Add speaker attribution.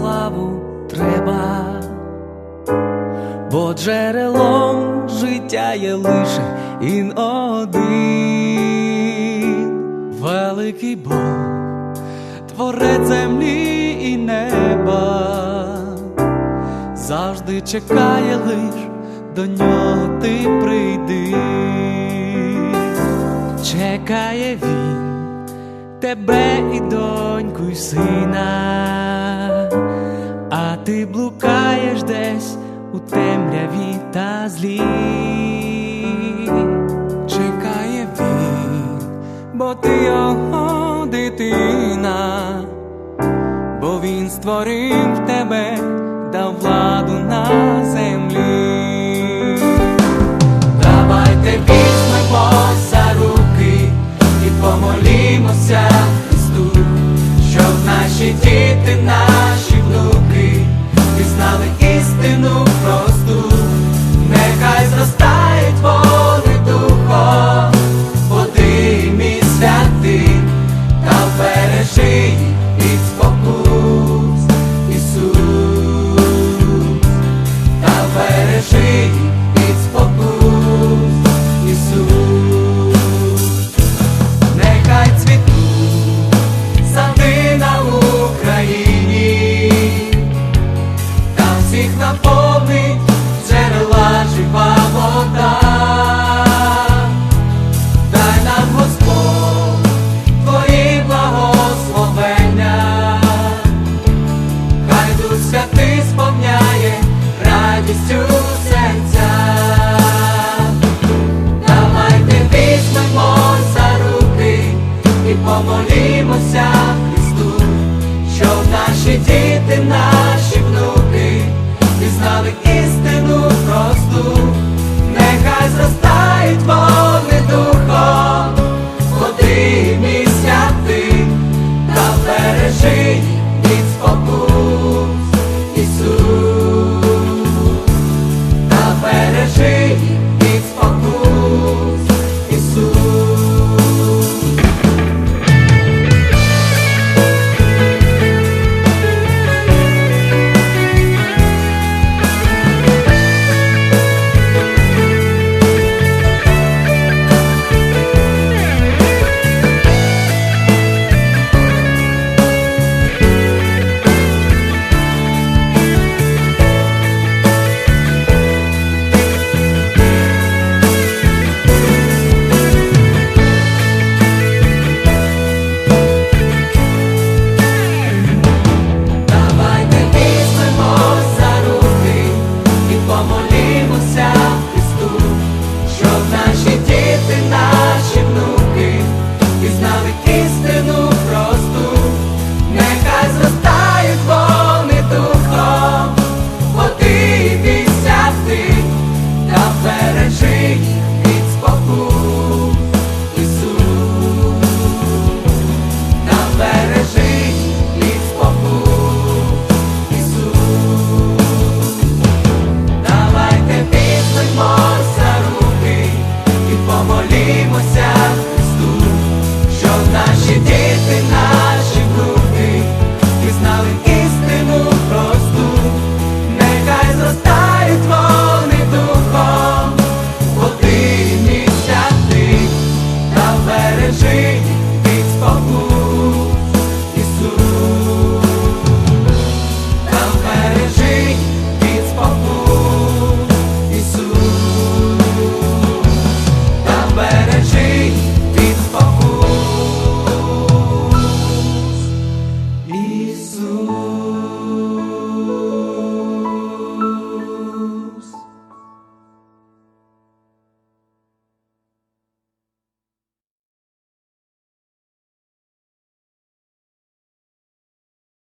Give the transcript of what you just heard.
Speaker 1: славу треба, бо джерелом життя є лише ін один великий Бог, творець землі і неба, завжди чекає лиш до нього ти прийди, чекає він. Тебе і доньку, і сина ти блукаєш десь у темряві та злі, чекає він, бо ти його дитина, бо він створив тебе, дав владу на землі. Давайте візьмемо за руки і помолімося.